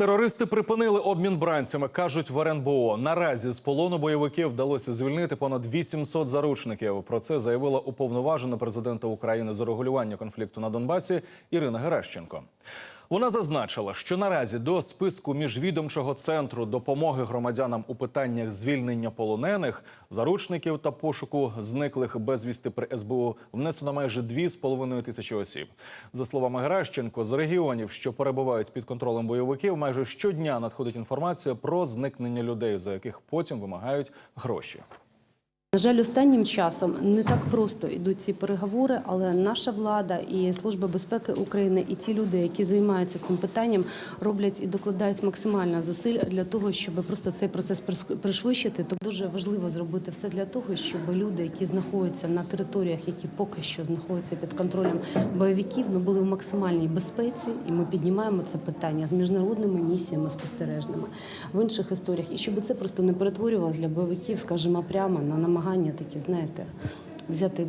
Терористи припинили обмін бранцями, кажуть в РНБО. Наразі з полону бойовиків вдалося звільнити понад 800 заручників. Про це заявила уповноважена президента України з регулювання конфлікту на Донбасі Ірина Геращенко. Вона зазначила, що наразі до списку міжвідомчого центру допомоги громадянам у питаннях звільнення полонених, заручників та пошуку зниклих безвісти при СБУ внесено майже 2,5 тисячі осіб. За словами Геращенко, з регіонів, що перебувають під контролем бойовиків, майже щодня надходить інформація про зникнення людей, за яких потім вимагають гроші. На жаль, останнім часом не так просто йдуть ці переговори, але наша влада і Служба безпеки України, і ті люди, які займаються цим питанням, роблять і докладають максимально зусиль для того, щоб просто цей процес пришвидшити. То дуже важливо зробити все для того, щоб люди, які знаходяться на територіях, які поки що знаходяться під контролем бойовиків, ну були в максимальній безпеці, і ми піднімаємо це питання з міжнародними місіями спостережними в інших історіях, і щоб це просто не перетворювалося для бойовиків, скажімо, прямо на намагання такі, знаєте, взяти